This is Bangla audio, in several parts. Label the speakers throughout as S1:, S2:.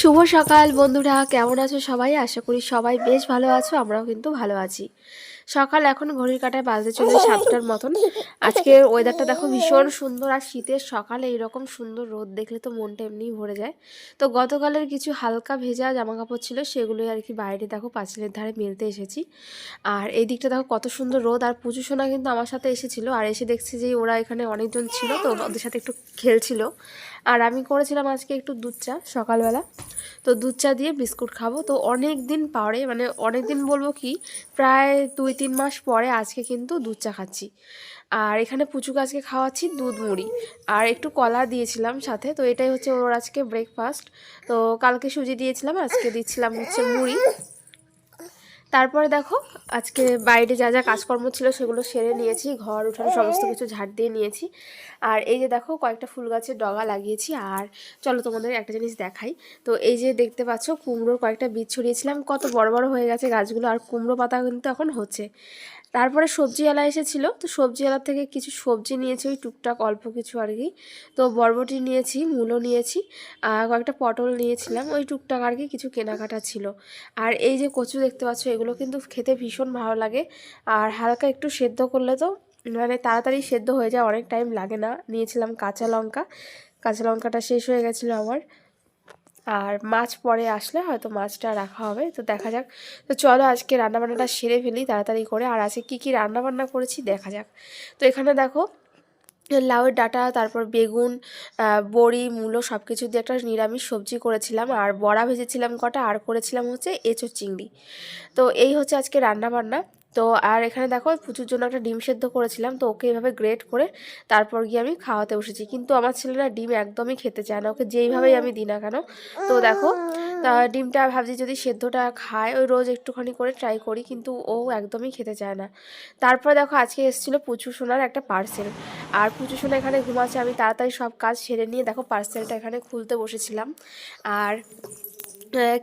S1: শুভ সকাল বন্ধুরা, কেমন আছো সবাই? আশা করি সবাই বেশ ভালো আছো, আমরাও কিন্তু ভালো আছি। সকাল এখন ঘড়ির কাটায় বাজতে চলে সাতটার মতন। আজকে ওয়েদারটা দেখো ভীষণ সুন্দর আর শীতের সকালে এইরকম সুন্দর রোদ দেখলে তো মনটা এমনিই ভরে যায়। তো গতকালের কিছু হালকা ভেজা জামা কাপড় ছিল, সেগুলোই আর কি বাইরে দেখো পাঁচিলের ধারে মেলতে এসেছি। আর এই দিকটা দেখো কত সুন্দর রোদ, আর পুজো সোনা কিন্তু আমার সাথে এসেছিল। আর এসে দেখছি যে ওরা এখানে অনেকজন ছিল, তো ওদের সাথে একটু খেলছিল। আর আমি করেছিলাম আজকে একটু দুধ চা সকালবেলা। তো দুধ চা দিয়ে বিস্কুট খাব। তো অনেক দিন পরে মানে অনেক দিন বলব কি, প্রায় দুই তিন মাস পরে আজকে কিন্তু দুধ চা খাচ্ছি। আর এখানে পুচুকে আজকে খাওয়াচ্ছি দুধ মুড়ি। আর একটু কলা দিয়েছিলাম সাথে, তো এটাই হচ্ছে ওর আজকে ব্রেকফাস্ট তো কালকে সুজি দিয়েছিলাম, আজকে দিচ্ছিলাম হচ্ছে মুড়ি। তারপরে দেখো, আজকে বাইরে যা যা কাজকর্ম ছিল সেগুলো সেরে নিয়েছি, ঘর, উঠানো সমস্ত কিছু ঝাড় দিয়ে নিয়েছি। আর এই যে দেখো, কয়েকটা ফুল গাছের ডগা লাগিয়েছি, আর চলো তোমাদের একটা জিনিস দেখাই। তো এই যে দেখতে পাচ্ছ, কুমড়োর কয়েকটা বীজ ছড়িয়েছিলাম, কত বড় বড় হয়ে গেছে গাছগুলো, আর কুমড়ো পাতা কিন্তু এখন হচ্ছে। তারপরে সবজিওয়ালা এসেছিল, তো সবজি এলার থেকে কিছু সবজি নিয়েছি, ওই টুকটাক অল্প কিছু আর কি। তো বরবটি নিয়েছি, মূলো নিয়েছি আর কয়েকটা পটল নিয়েছিলাম, ওই টুকটাক আর কি কিছু কেনাকাটা ছিল। আর এই যে কচু দেখতে পাচ্ছ, এগুলো কিন্তু খেতে ভীষণ ভালো লাগে। আর হালকা একটু সেদ্ধ করলে তো মানে তাড়াতাড়ি সেদ্ধ হয়ে যায়, অনেক টাইম লাগে না। নিয়েছিলাম কাঁচা লঙ্কা, কাঁচা লঙ্কাটা শেষ হয়ে গেছিল আমার আর মাছ পরে আসলে হয়তো মাছটা রাখা হবে। তো দেখা যাক। তো চলো আজকে রান্নাবান্নাটা সেরে ফেলি তাড়াতাড়ি করে। আর আজকে কী কী রান্নাবান্না করেছি দেখা যাক। তো এখানে দেখো, লাউয়ের ডাঁটা, তারপর বেগুন বড়ি, মূলো সব কিছু দিয়ে একটা নিরামিষ সবজি করেছিলাম। আর বড়া ভেজেছিলাম কটা, আর করেছিলাম হচ্ছে এঁচোর চিংড়ি। তো এই হচ্ছে আজকে রান্নাবান্না। তো আর এখানে দেখো প্রচুর জন্য একটা ডিম সেদ্ধ করেছিলাম, তো ওকে এভাবে গ্রেট করে তারপর গিয়ে আমি খাওয়াতে বসেছি। কিন্তু আমার ছেলেরা ডিম একদমই খেতে চায় না, ওকে যেইভাবেই আমি দিই না কেন, তো দেখো ডিমটা ভাবছি যদি সেদ্ধটা খায়, ওই রোজ একটুখানি করে ট্রাই করি, কিন্তু ও একদমই খেতে চায় না। তারপরে দেখো আজকে এসেছিল পুচু সোনার একটা পার্সেল আর পুচু সোনা এখানে ঘুমাচ্ছে, আমি তাড়াতাড়ি সব কাজ সেরে নিয়ে দেখো পার্সেলটা এখানে খুলতে বসেছিলাম। আর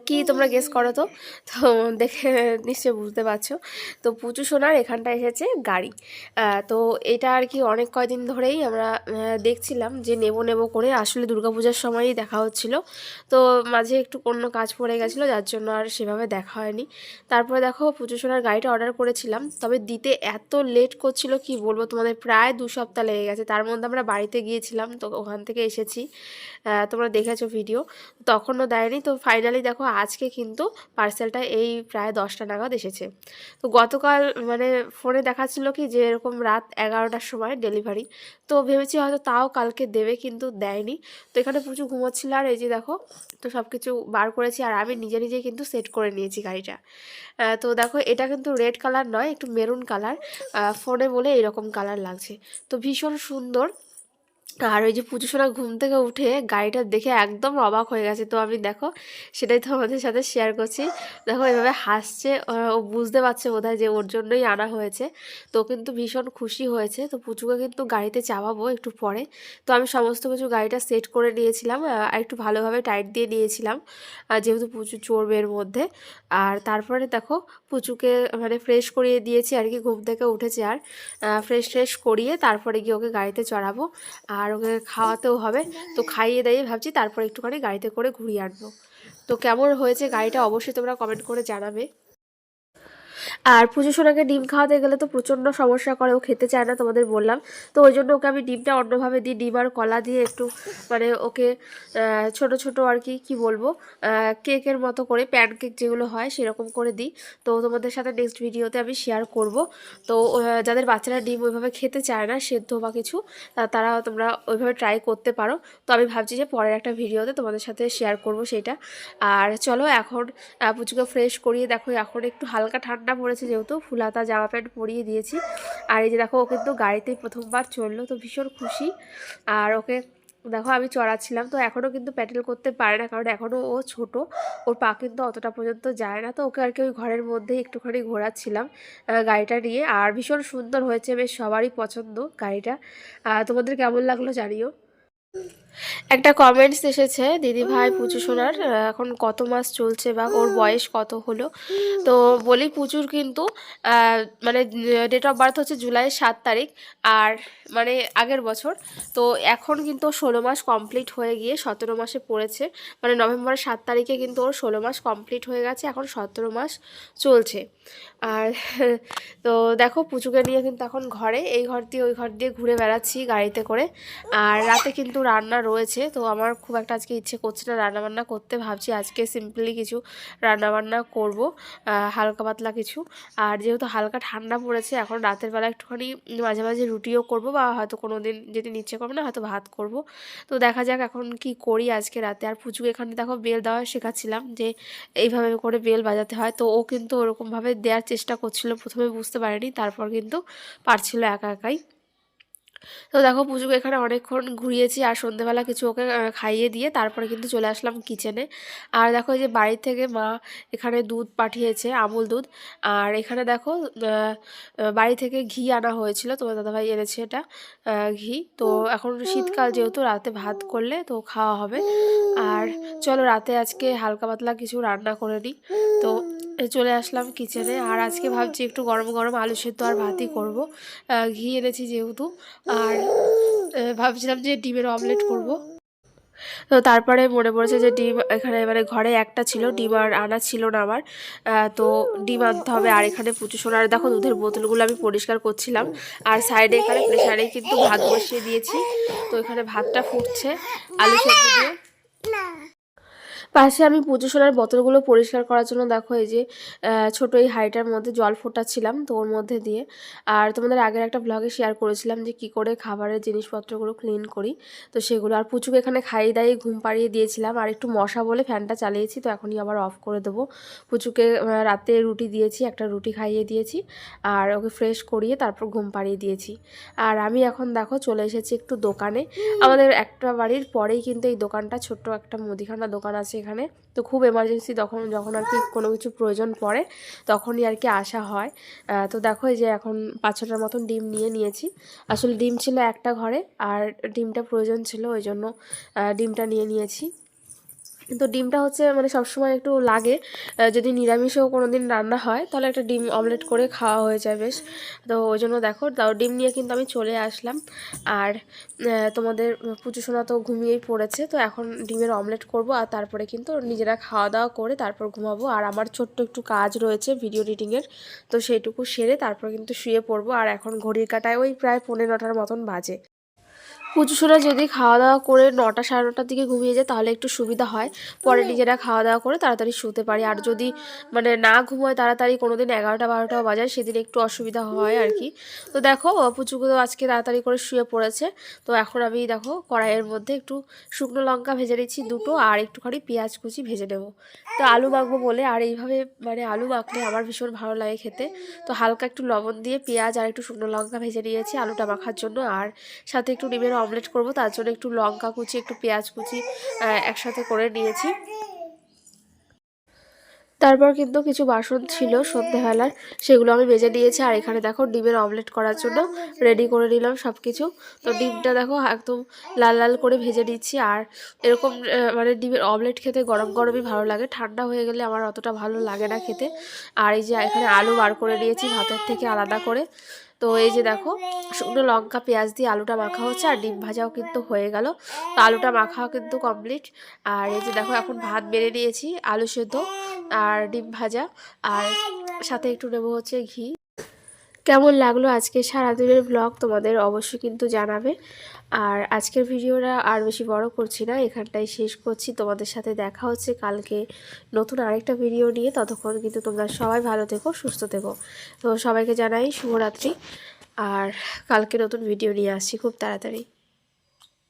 S1: কি তোমরা গেস করো তো? তো দেখে নিশ্চয়ই বুঝতে পারছ। তো পুচু সোনার এখানটা এসেছে গাড়ি। তো এটা আর কি অনেক কয়দিন ধরেই আমরা দেখছিলাম যে নেব নেব করে আসলে দুর্গাপূজার সময়ই দেখা হচ্ছিল। তো মাঝে একটু অন্য কাজ পড়ে গেছিল, যার জন্য আর সেভাবে দেখা হয়নি। তারপরে দেখো পুজো সোনার গাড়িটা অর্ডার করেছিলাম, তবে দিতে এত লেট করছিল, কি বলব তোমাদের? প্রায় দু সপ্তাহ লেগে গেছে। তার মধ্যে আমরা বাড়িতে গিয়েছিলাম, তো ওখান থেকে এসেছি। তোমরা দেখেছ ভিডিও তখনও দেয়নি, তো ফাইনালি ফাইনালি দেখো আজকে কিন্তু পার্সেলটা এই প্রায় দশটা নাগাদ এসেছে। তো গতকাল মানে ফোনে দেখাচ্ছিল কি যে এরকম রাত এগারোটার সময় ডেলিভারি তো ভেবেছি হয়তো তাও কালকে দেবে কিন্তু দেয়নি। তো এখানে প্রচুর ঘুমোচ্ছিল আর এই যে দেখো, তো সব কিছু বার করেছি আর আমি নিজে নিজে কিন্তু সেট করে নিয়েছি গাড়িটা। তো দেখো এটা কিন্তু রেড কালার নয়, একটু মেরুন কালার ফোনে বলে এরকম কালার লাগছে। তো ভীষণ সুন্দর আর ওই যে পুজো সোনা ঘুম থেকে উঠে গাড়িটা দেখে একদম অবাক হয়ে গেছে। তো আমি দেখো, সেটাই তো আমাদের সাথে শেয়ার করছি। দেখো এভাবে হাসছে, ও বুঝতে পারছে বোধহয় যে ওর জন্যই আনা হয়েছে। তো কিন্তু ভীষণ খুশি হয়েছে। তো পুচুকে কিন্তু গাড়িতে চাপাবো একটু পরে। তো আমি সমস্ত কিছু গাড়িটা সেট করে নিয়েছিলাম আর একটু ভালোভাবে টাইট দিয়ে নিয়েছিলাম যেহেতু পুচু চড়বে এর মধ্যে। আর তারপরে দেখো, পুচুকে মানে ফ্রেশ করিয়ে দিয়েছি আর কি, ঘুম থেকে উঠেছে আর ফ্রেশ ফ্রেশ করিয়ে তারপরে গিয়ে ওকে গাড়িতে চড়াবো। আর ওকে খাওয়াতেও হবে। তো খাইয়ে দাইয়ে ভাবছি তারপর একটুখানি গাড়িতে করে ঘুরিয়ে আনব। তো কেমন হয়েছে গাড়িটা অবশ্যই তোমরা কমেন্ট করে জানাবে। আর পুজো সোনাকে ডিম খাওয়াতে গেলে তো প্রচণ্ড সমস্যা করে, ও খেতে চায় না তোমাদের বললাম। তো ওই জন্য ওকে আমি ডিমটা অন্যভাবে দিই, ডিম আর কলা দিয়ে একটু মানে ওকে ছোট ছোট আর কি কি বলব কেকের মতো করে, প্যানকেক যেগুলো হয় সেরকম করে দিই। তো তোমাদের সাথে নেক্সট ভিডিওতে আমি শেয়ার করব। তো যাদের বাচ্চারা ডিম ওইভাবে খেতে চায় না, সেদ্ধ বা কিছু তারা তোমরা ওইভাবে ট্রাই করতে পারো। তো আমি ভাবছি যে পরের একটা ভিডিওতে তোমাদের সাথে শেয়ার করব সেটা। আর চলো এখন পুচুকে ফ্রেশ করিয়ে দেখো, এখন একটু হালকা ঠান্ডা পড়েছে। যেহেতু ফুলাতা জামা প্যান্ট পরিয়ে দিয়েছি। আর এই যে দেখো, ও কিন্তু গাড়িতেই প্রথমবার চলল তো ভীষণ খুশি। আর ওকে দেখো, আমি চড়াচ্ছিলাম, তো এখনও কিন্তু প্যাটেল করতে পারে না, কারণ এখনও ও ছোট। ওর পা কিন্তু অতটা পর্যন্ত যায় না, তো ওকে আর কি ওই ঘরের মধ্যেই একটুখানি ঘোরাচ্ছিলাম গাড়িটা নিয়ে। আর ভীষণ সুন্দর হয়েছে, বেশ সবারই পছন্দ গাড়িটা। তোমাদের কেমন লাগল জানিও? একটা কমেন্টস এসেছে দিদি ভাই পুজো সোনার এখন কত মাস চলছে বা ওর বয়স কত হলো? তো বলি পুজোর কিন্তু মানে ডেট অফ বার্থ হচ্ছে জুলাইয়ের সাত তারিখ আর মানে আগের বছর। তো এখন কিন্তু ওর ষোলো মাস কমপ্লিট হয়ে গিয়ে সতেরো মাসে পড়েছে। মানে নভেম্বরের সাত তারিখে কিন্তু ওর ষোলো মাস কমপ্লিট হয়ে গেছে এখন সতেরো মাস চলছে। আর তো দেখো পুচুকে নিয়ে কিন্তু এখন ঘরে এই ঘর দিয়ে ওই ঘর দিয়ে ঘুরে বেড়াচ্ছি গাড়িতে করে। আর রাতে কিন্তু রান্না রয়েছে। তো আমার খুব একটা আজকে ইচ্ছে করছে না রান্নাবান্না করতে। ভাবছি আজকে সিম্পলি কিছু রান্নাবান্না করব হালকা পাতলা কিছু। আর যেহেতু হালকা ঠান্ডা পড়েছে, এখন রাতের বেলা একটুখানি মাঝে মাঝে রুটিও করব বা হয়তো কোনো দিন যেদিন ইচ্ছে করবে না হয়তো ভাত করব। তো দেখা যাক এখন কি করি আজকে রাতে। আর পুচুকে এখানে দেখো বেল দেওয়া শেখাচ্ছিলাম যে এইভাবে করে বেল বাজাতে হয়। তো ও কিন্তু ওরকমভাবে দেওয়ার চেষ্টা করছিল, প্রথমে বুঝতে পারেনি, তারপর কিন্তু পারছিল একা একাই। তো দেখো পুজোকে এখানে অনেকক্ষণ ঘুরিয়েছি আর সন্ধেবেলা কিছু ওকে খাইয়ে দিয়ে তারপরে কিন্তু চলে আসলাম কিচেনে আর দেখো এই যে বাড়ি থেকে মা এখানে দুধ পাঠিয়েছে আমুল দুধ। আর এখানে দেখো বাড়ি থেকে ঘি আনা হয়েছিল। তোমার দাদাভাই এনেছে এটা ঘি। তো এখন শীতকাল যেহেতু রাতে ভাত করলে তো খাওয়া হবে। আর চলো রাতে আজকে হালকা পাতলা কিছু রান্না করে নিই। তো চলে আসলাম কিচেনে। আর আজকে ভাবছি একটু গরম গরম আলু সেদ্ধ আর ভাতই করব। ঘি এনেছি যেহেতু। আর ভাবছিলাম যে ডিমের অমলেট করব। তো তারপরে মনে পড়েছে যে ডিম এখানে মানে ঘরে একটা ছিল, ডিম আর আনা ছিল না আমার। তো ডিম আনতে হবে আর এখানে পুজো সোনার দেখো দুধের বোতলগুলো আমি পরিষ্কার করছিলাম। আর সাইডে এখানে প্রেশারে কিন্তু ভাত বসিয়ে দিয়েছি। তো এখানে ভাতটা ফুটছে। আলু সেদ্ধ দিয়ে পাশে আমি পুজো সোনার বোতলগুলো পরিষ্কার করার জন্য দেখো এই যে ছোট এই হাঁড়িটার মধ্যে জল ফোটাচ্ছিলাম তো ওর মধ্যে দিয়ে। আর তোমাদের আগের একটা ব্লগে শেয়ার করেছিলাম যে কি করে খাবারের জিনিসপত্রগুলো ক্লিন করি। তো সেগুলো আর পুচুকে এখানে খাইয়ে দাইয়ে ঘুম পাড়িয়ে দিয়েছিলাম। আর একটু মশা বলে ফ্যানটা চালিয়েছি তো এখনই আবার অফ করে দেবো। পুচুকে রাতে রুটি দিয়েছি একটা রুটি খাইয়ে দিয়েছি। আর ওকে ফ্রেশ করিয়ে তারপর ঘুম পাড়িয়ে দিয়েছি। আর আমি এখন দেখো চলে এসেছি একটু দোকানে। আমাদের একটা বাড়ির পরেই কিন্তু এই দোকানটা ছোট্ট একটা মুদিখানা দোকান আছে এখানে। তো খুব এমার্জেন্সি তখন, যখন আর কি কোনো কিছু প্রয়োজন পড়ে, তখনই আর কি আসা হয়। তো দেখো যে এখন পাঁচ ছটার মতন ডিম নিয়ে নিয়েছি। আসলে ডিম ছিল একটা ঘরে, আর ডিমটা প্রয়োজন ছিল, ওই জন্য ডিমটা নিয়ে নিয়েছি। তো ডিমটা হচ্ছে মানে সবসময় একটু লাগে। যদি নিরামিষও কোনো দিন রান্না হয়, তাহলে একটা ডিম অমলেট করে খাওয়া হয়ে যায় বেশ। তো ওই জন্য দেখো তাও ডিম নিয়ে কিন্তু আমি চলে আসলাম। আর তোমাদের পুজো সোনা তো ঘুমিয়েই পড়েছে, তো এখন ডিমের অমলেট করব আর তারপরে কিন্তু নিজেরা খাওয়া দাওয়া করে তারপর ঘুমাবো। আর আমার ছোট্ট একটু কাজ রয়েছে ভিডিও এডিটিংয়ের তো সেইটুকু সেরে তারপর কিন্তু শুয়ে পড়ব। আর এখন ঘড়ির কাটায় ওই প্রায় পৌনে নটার মতন বাজে। পুজো সোনা যদি খাওয়া দাওয়া করে নটা সাড়ে নটার দিকে ঘুমিয়ে যায় তাহলে একটু সুবিধা হয়। পরে নিজেরা খাওয়া দাওয়া করে তাড়াতাড়ি শুতে পারি। আর যদি মানে না ঘুমোয় তাড়াতাড়ি কোনো দিন এগারোটা বারোটাও বাজায় সেদিন একটু অসুবিধা হয় আর কি। তো দেখো পুচুকে তো আজকে তাড়াতাড়ি করে শুয়ে পড়েছে। তো এখন আমি দেখো কড়াইয়ের মধ্যে একটু শুকনো লঙ্কা ভেজে নিচ্ছি দুটো আর একটুখানি পেঁয়াজ কুচি ভেজে নেব। তো আলু মাখবো বলে আর এইভাবে মানে আলু মাখলে আমার ভীষণ ভালো লাগে খেতে। তো হালকা একটু লবণ দিয়ে পেঁয়াজ আর একটু শুকনো লঙ্কা ভেজে নিয়েছি আলুটা মাখার জন্য। আর সাথে একটু ডিমের অমলেট করব, তার জন্য একটু লঙ্কা কুচি, একটু পেঁয়াজ কুচি একসাথে করে নিয়েছি। তারপর কিন্তু কিছু বাসন ছিল সন্ধ্যেবেলার সেগুলো আমি বেজে নিয়েছি, আর এখানে দেখো ডিমের অমলেট করার জন্য রেডি করে নিলাম সব কিছু তো ডিমটা দেখো একদম লাল লাল করে ভেজে নিচ্ছি, আর এরকম মানে ডিমের অমলেট খেতে গরম গরমই ভালো লাগে, ঠান্ডা হয়ে গেলে আমার অতটা ভালো লাগে না খেতে। আর এই যে এখানে আলু বার করে নিয়েছি, ভাতের থেকে আলাদা করে। তো এই যে দেখো, শুকনো লঙ্কা, পেঁয়াজ দিয়ে আলুটা মাখা হচ্ছে আর ডিম ভাজাও কিন্তু হয়ে গেল। তো আলুটা মাখাও কিন্তু কমপ্লিট আর এই যে দেখো, এখন ভাত বেড়ে নিয়েছি, আলু সেদ্ধ আর ডিম ভাজা। আর সাথে একটু নেব হচ্ছে ঘি। কেমন লাগল আজকে সারাদিনের ব্লগ তোমাদের অবশ্যই কিন্তু জানাবে। আর আজকের ভিডিওটা আর বেশি বড় করছি না এখানটাই শেষ করছি। তোমাদের সাথে দেখা হচ্ছে কালকে নতুন আরেকটা ভিডিও নিয়ে। ততক্ষণ কিন্তু তোমরা সবাই ভালো থেকো, সুস্থ থেকো। তো সবাইকে জানাই শুভরাত্রি। আর কালকে নতুন ভিডিও নিয়ে আসছি খুব তাড়াতাড়ি।